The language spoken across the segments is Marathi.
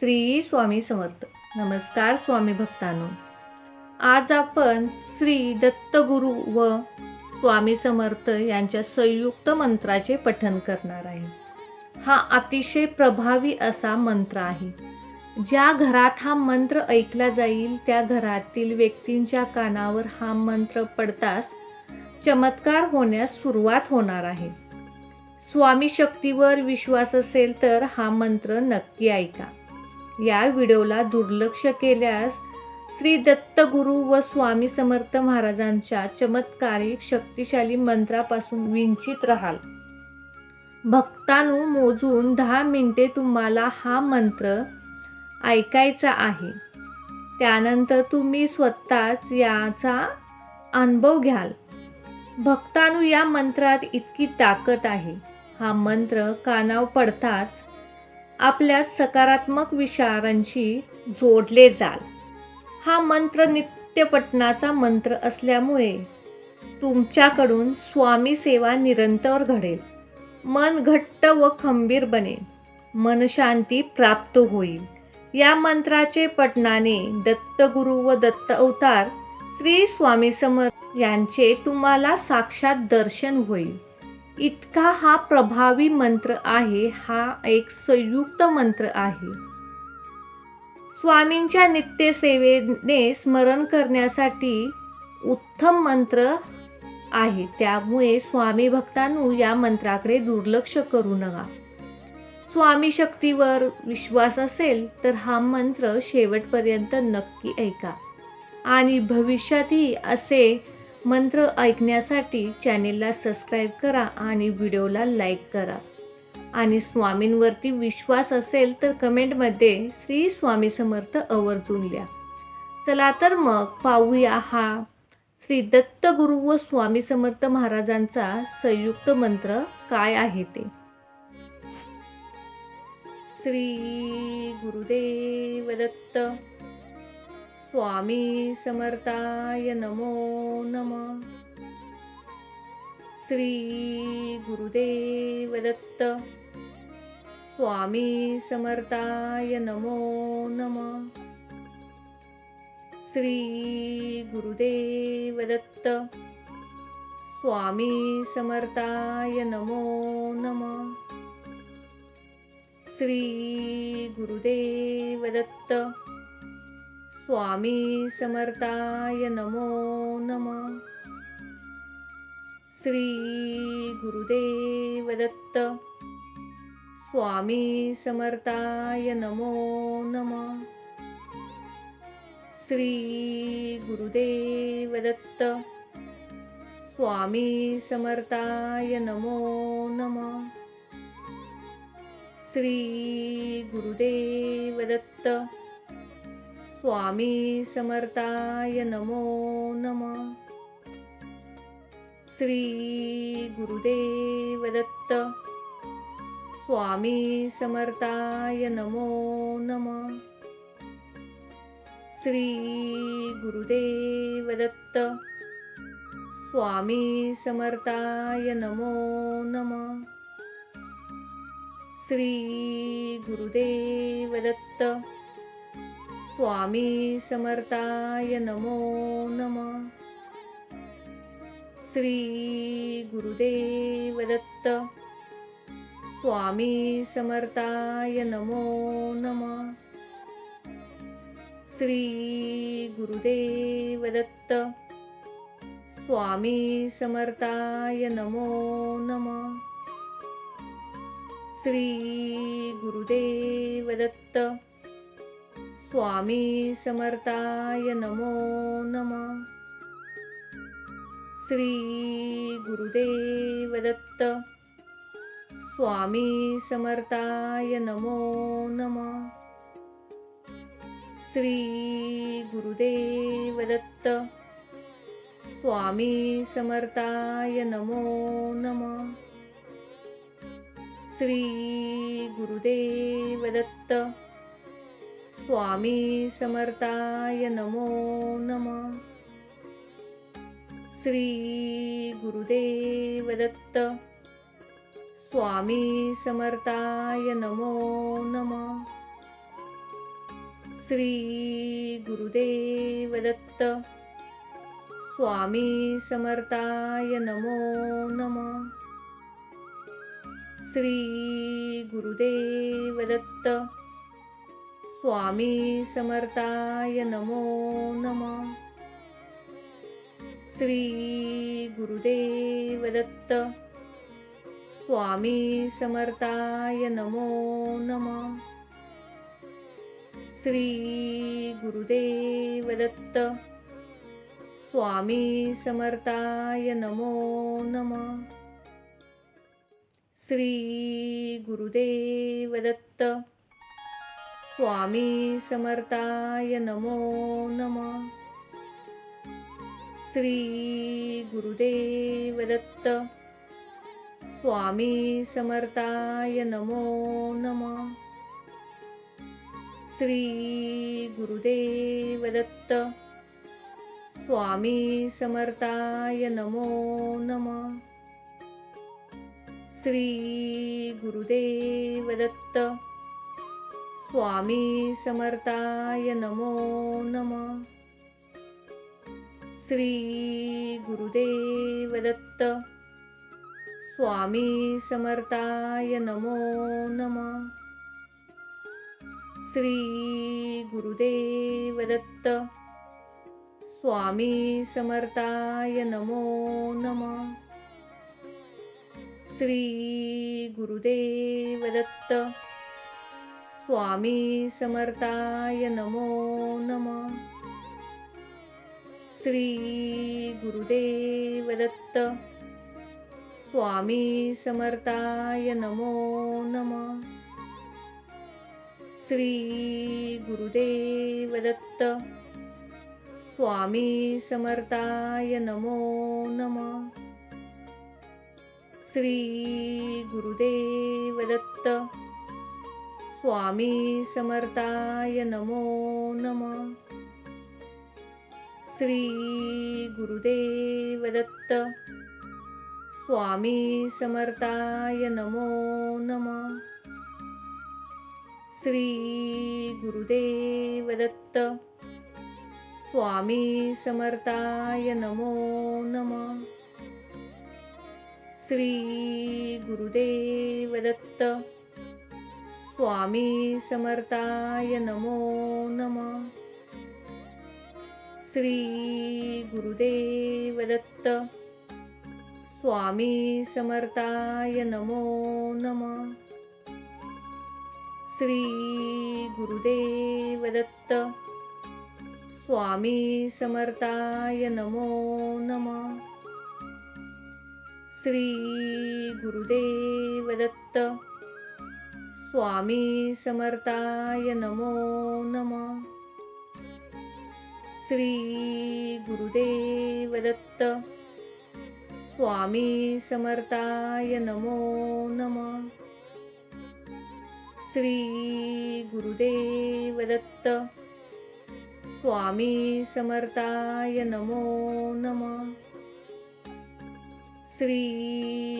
श्री स्वामी समर्थ. नमस्कार स्वामी भक्तांनो. आज आपण श्री दत्तगुरु व स्वामी समर्थ यांच्या संयुक्त मंत्राचे पठन करणार आहे. हा अतिशय प्रभावी असा मंत्र आहे. ज्या घरात हा मंत्र ऐकला जाईल त्या घरातील व्यक्तींच्या कानावर हा मंत्र पडताच चमत्कार होण्यास सुरुवात होणार आहे. स्वामी शक्तीवर विश्वास असेल तर हा मंत्र नक्की ऐका. या व्हिडिओला दुर्लक्ष केल्यास श्री दत्तगुरु व स्वामी समर्थ महाराजांच्या चमत्कारिक शक्तिशाली मंत्रापासून विंचित राहाल. भक्तांनो मोजून दहा मिनिटे तुम्हाला हा मंत्र ऐकायचा आहे. त्यानंतर तुम्ही स्वतःच याचा अनुभव घ्याल. भक्तानु या मंत्रात इतकी ताकद आहे. हा मंत्र कानाव पडताच आपल्या सकारात्मक विचारांशी जोडले जाल. हा मंत्र नित्यपटनाचा मंत्र असल्यामुळे तुमच्याकडून स्वामी सेवा निरंतर घडेल. मन घट्ट व खंबीर बनेल. मनशांती प्राप्त होईल. या मंत्राचे पठणाने दत्तगुरु व दत्त अवतार श्री स्वामी समर्थ यांचे तुम्हाला साक्षात दर्शन होईल. इतका हा प्रभावी मंत्र आहे हा एक संयुक्त मंत्र आहे. स्वामींच्या नित्यसेवेने स्मरण करण्यासाठी उत्तम मंत्र आहे. त्यामुळे स्वामी भक्तांनो या मंत्राकडे दुर्लक्ष करू नका. स्वामी शक्तीवर विश्वास असेल तर हा मंत्र शेवटपर्यंत नक्की ऐका. आणि भविष्यातही असे मंत्र ऐकण्यासाठी चॅनेलला सबस्क्राईब करा आणि व्हिडिओला लाईक करा. आणि स्वामींवरती विश्वास असेल तर कमेंटमध्ये श्री स्वामी समर्थ आवर्जून लिहा. चला तर मग पाहूया हा श्री दत्तगुरु व स्वामी समर्थ महाराजांचा संयुक्त मंत्र काय आहे ते. श्री गुरुदेव दत्त स्वामी समर्थाय नमो नम. श्री गुरुदेव दत्त. स्वामी समर्थाय नमो नम. श्री गुरुदेव दत्त. स्वामी समर्थाय नमो नम. श्री गुरुदेव दत्त. स्वामी समर्थाय नमो नम. श्री गुरुदेव दत्त. स्वामी समर्थाय नमो नम. श्री गुरुदेव दत्त. स्वामी समर्थाय नमो नम. श्री गुरुदेव दत्त. स्वामी समर्थाय नमो नम. श्री गुरुदेव दत्त. स्वामी समर्थाय नमो नम. श्री गुरुदेव दत्त. स्वामी समर्थाय नमो नम. श्री गुरुदेव दत्त. स्वामी समर्थाय नमो नम. श्री गुरुदेव दत्त. स्वामी समर्थाय नमो नम. श्री गुरुदेव दत्त. स्वामी समर्थाय नमो नम. श्री गुरुदेव दत्त. स्वामी समर्थाय नमो नम. श्री गुरुदेव दत्त. स्वामी समर्थाय नमो नम. श्री गुरुदेव दत्त. स्वामी समर्थाय नमो नम. श्री गुरुदेव दत्त. स्वामी समर्थाय नमो नम. श्री गुरुदेव दत्त. स्वामी समर्थाय नमो नम. श्री गुरुदेव दत्त. स्वामी समर्थाय नमो नम. श्री गुरुदेव दत्त. स्वामी समर्थाय नमो नम. श्री गुरुदेव दत्त. स्वामी समर्थाय नमो नम. श्री गुरुदेव दत्त. स्वामी समर्थाय नमो नम. श्री गुरुदेव दत्त. स्वामी समर्थाय नमो नमः. श्री गुरुदेव दत्त. स्वामी समर्थाय नमो नमः. श्री गुरुदेव दत्त. स्वामी समर्थाय नमो नमः. श्री गुरुदेव दत्त. स्वामी समर्थाय नमो नम. श्री गुरुदेव दत्त. स्वामी समर्थाय नमो नम. श्री गुरुदेव दत्त. स्वामी समर्थाय नमो नम. श्री गुरुदेव दत्त. स्वामी समर्थाय नमो नम. श्री गुरुदेव दत्त स्वामी समर्थाय नमो नम. श्री गुरुदेव दत्त स्वामी समर्थाय नमो नम. श्री गुरुदेव दत्त स्वामी समर्थाय नमो नम. श्री गुरुदेव दत्त. स्वामी समर्थाय नमो नम. श्री गुरुदेव दत्त. स्वामी समर्थाय नमो नम. श्री गुरुदेव दत्त. स्वामी समर्थाय नमो नम. श्री गुरुदेव दत्त. स्वामी समर्थाय नमो नम. श्री गुरुदेव दत्त. स्वामी समर्थाय नमो नम. श्री गुरुदेव दत्त. स्वामी समर्थाय नमो नमः. श्री गुरुदेव दत्त. स्वामी समर्थाय नमो नमः. श्री गुरुदेव दत्त. स्वामी समर्थाय नमो नमः. श्री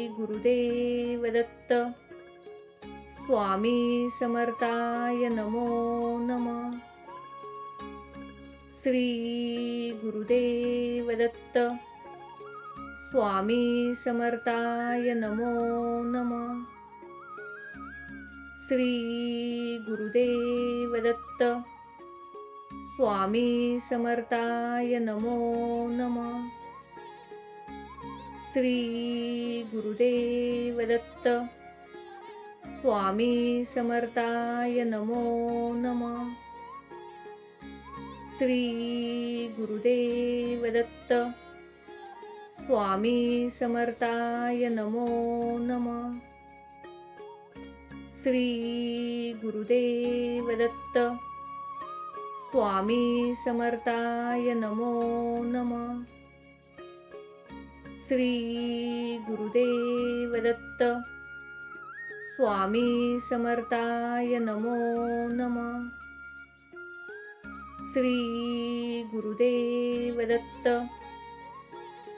गुरुदेव दत्त. स्वामी समर्थाय नमो नमः. श्री गुरुदेव दत्त. स्वामी समर्थाय नमो नमः. श्री गुरुदेव दत्त. स्वामी समर्थाय नमो नमः. श्री गुरुदेव दत्त. स्वामी समर्थाय नमो नमः. श्री गुरुदेव दत्त. स्वामी समर्थाय नमो नमः. श्री गुरुदेव दत्त. स्वामी समर्थाय नमो नम. श्री गुरुदेव दत्त. स्वामी समर्थाय नमो नम. श्री गुरुदेव दत्त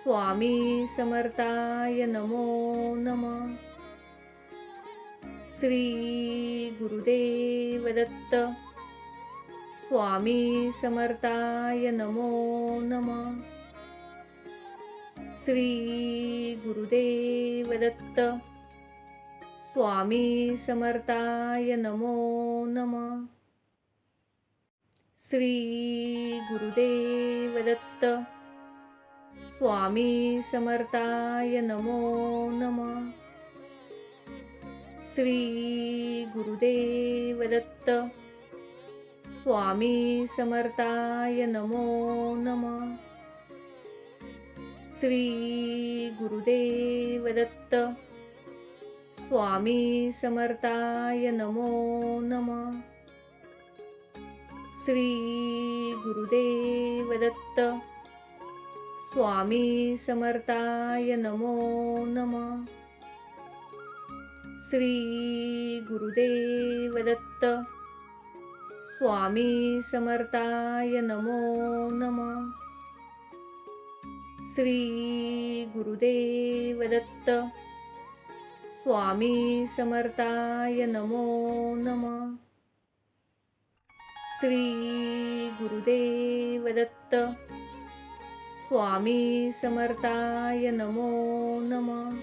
स्वामी समर्थाय नमो नम. श्री गुरुदेव दत्त स्वामी समर्थाय नमो नम. श्री गुरुदेव दत्त स्वामी समर्थाय नमो नम. श्री गुरुदेव दत्त. स्वामी समर्थाय नमो नम. श्री गुरुदेव दत्त. स्वामी समर्थाय नमो नम. श्री गुरुदेव दत्त. स्वामी समर्थाय नमो नम. श्री गुरुदेव दत्त. स्वामी समर्थाय नमो नम. श्री गुरुदेव दत्त. स्वामी समर्थाय नमो नम. श्री गुरुदेव दत्त. स्वामी समर्थाय नमो नम. श्री गुरुदेव दत्त. स्वामी समर्थाय नमो नम.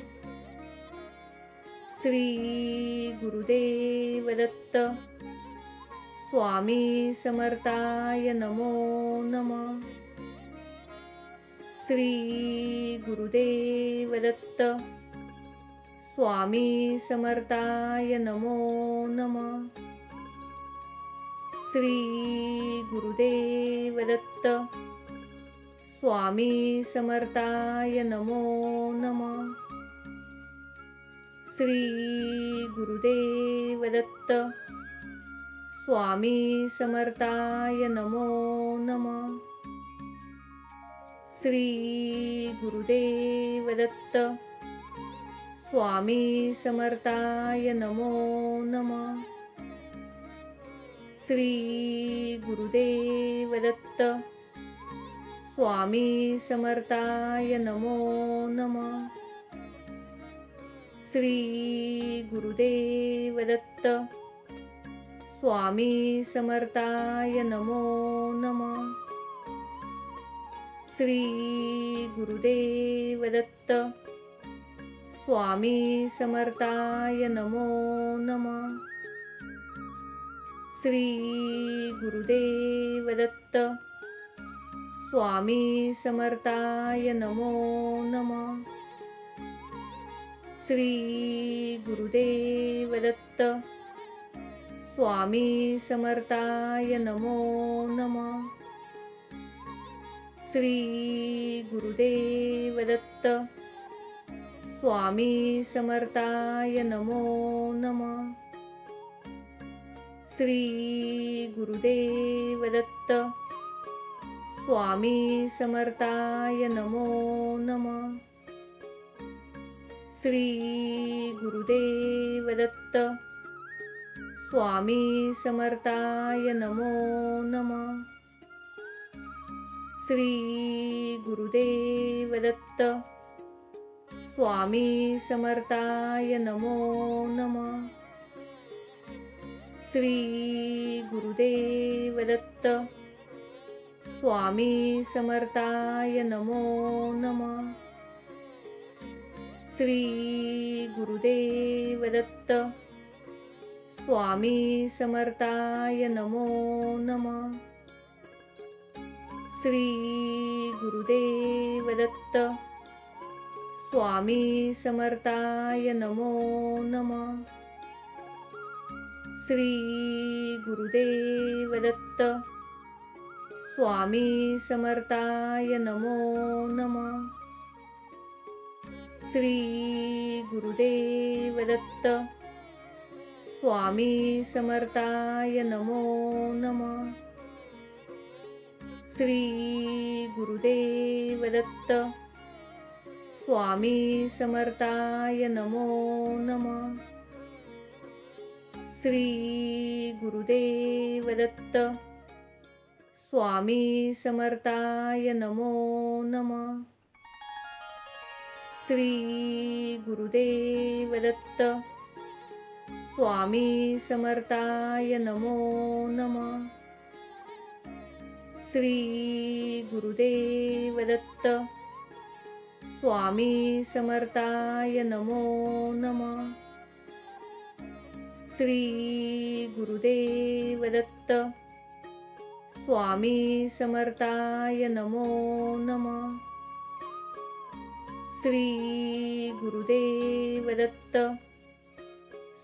श्री गुरुदेव दत्त. स्वामी समर्थाय नमो नम. श्री गुरुदेव दत्त. स्वामी समर्थाय नमो नम. श्री गुरुदेव दत्त. स्वामी समर्थाय नमो नम. श्री गुरुदेव दत्त. स्वामी समर्थाय नमो नम. श्री गुरुदेव दत्त. स्वामी समर्थाय नमो नमः. श्री गुरुदेव दत्त. स्वामी समर्थाय नमो नम. श्री गुरुदेव दत्त. स्वामी समर्थाय नमो नम. श्री गुरुदेव दत्त. स्वामी समर्थाय नमो नम. श्री गुरुदेव दत्त. स्वामी समर्थाय नमो नम. श्री गुरुदेव दत्त. स्वामी समर्थाय नमो नम. श्री गुरुदेव दत्त. स्वामी समर्थाय नमो नम. श्री गुरुदेव दत्त. स्वामी समर्थाय नमो नम. श्री गुरुदेव दत्त. स्वामी समर्थाय नमो नम. श्री गुरुदेव दत्त. स्वामी समर्थाय नमो नमः. श्री गुरुदेव दत्त स्वामी समर्थाय नमो नमः. श्री गुरुदेव दत्त स्वामी समर्थाय नमो नम. श्री गुरुदेव दत्त स्वामी समर्थाय नमो नम. श्री गुरुदेव दत्त. स्वामी समर्थाय नमो नम. श्री गुरुदेव दत्त. स्वामी समर्थाय नमो नम. श्री गुरुदेव दत्त. स्वामी समर्थाय नमो नम. श्री गुरुदेव दत्त. स्वामी समर्थाय नमो नम. श्री गुरुदेव दत्त. स्वामी समर्थाय नमो नम. श्री गुरुदेव दत्त. स्वामी समर्थाय नमो नमः. श्री गुरुदेव दत्त. स्वामी समर्थाय नमो नमः. श्री गुरुदेव दत्त.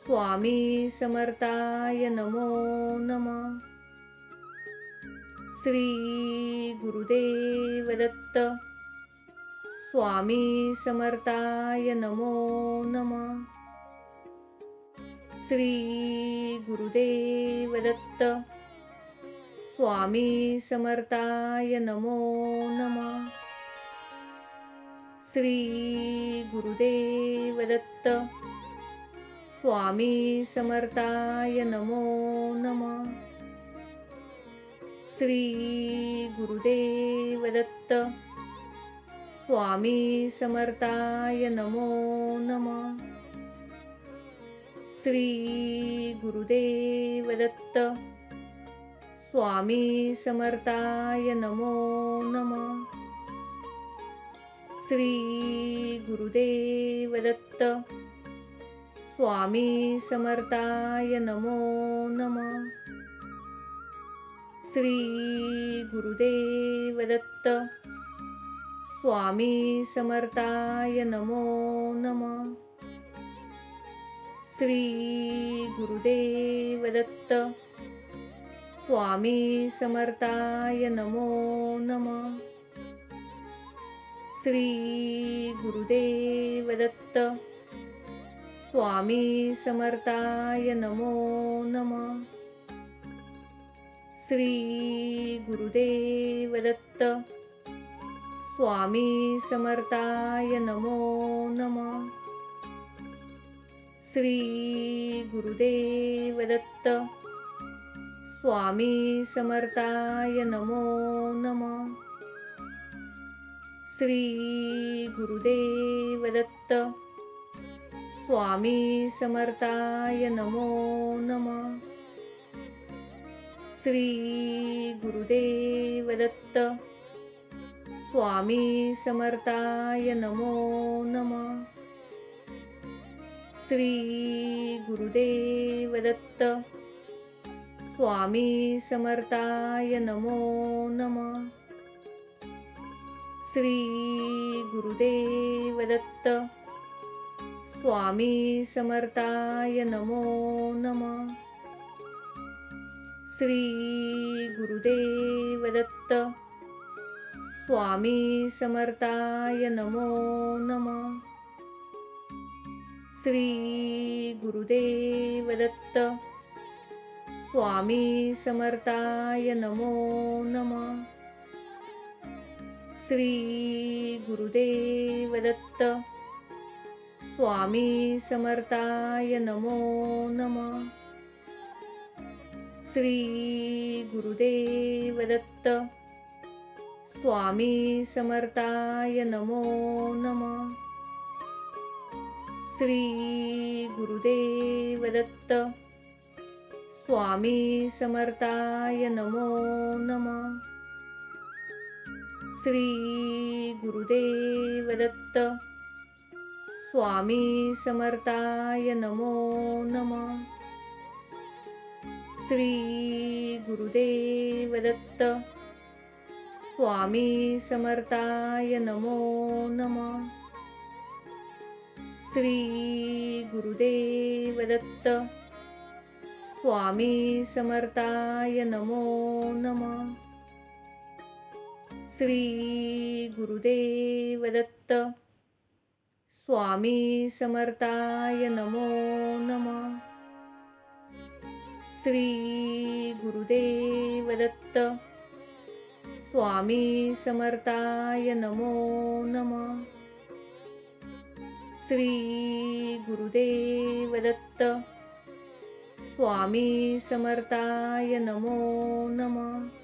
स्वामी समर्थाय नमो नम. श्री गुरुदेव दत्त. स्वामी समर्थाय नमो नम. श्री गुरुदेव दत्त. स्वामी समर्थाय नमो नम. श्री गुरुदेव दत्त. स्वामी समर्थाय नमो नम. श्री गुरुदेव दत्त. स्वामी समर्थाय नमो नम. श्री गुरुदेव दत्त. स्वामी समर्थाय नमो नम. श्री गुरुदेव दत्त. स्वामी समर्थाय नमो नम. श्री गुरुदेव दत्त. स्वामी समर्थाय नमो नम. श्री गुरुदेव दत्त स्वामी समर्थाय नमो नम. श्री गुरुदेव दत्त स्वामी समर्थाय नमो नम. श्री गुरुदेव दत्त स्वामी समर्थाय नमो नम. श्री गुरुदेव दत्त. स्वामी समर्थाय नमो नम. श्री गुरुदेव दत्त. स्वामी समर्थाय नमो नम. श्री गुरुदेव दत्त. स्वामी समर्थाय नमो नम. श्री गुरुदेव दत्त. स्वामी समर्थाय नमो नम. श्री गुरुदेव दत्त. स्वामी समर्थाय नमो नम. श्री गुरुदेव दत्त. स्वामी समर्थाय नमो नम. श्री गुरुदेव दत्त. स्वामी समर्थाय नमो नम. श्री गुरुदेव दत्त. स्वामी समर्थाय नमो नम. श्री गुरुदेव दत्त. स्वामी समर्थाय नमो नमः. श्री गुरुदेव दत्त. स्वामी समर्थाय नमो नमः. श्री गुरुदेव दत्त. स्वामी समर्थाय नमो नम. श्री गुरुदेव दत्त. स्वामी समर्थाय नमो नमः. श्री गुरुदेव दत्त. स्वामी समर्थाय नमो नमः. श्री गुरुदेव दत्त. स्वामी समर्थाय नमो नमः. श्री गुरुदेव दत्त. स्वामी समर्थाय नमो नम. श्री गुरुदेव दत्त. स्वामी समर्थाय नमो नमः.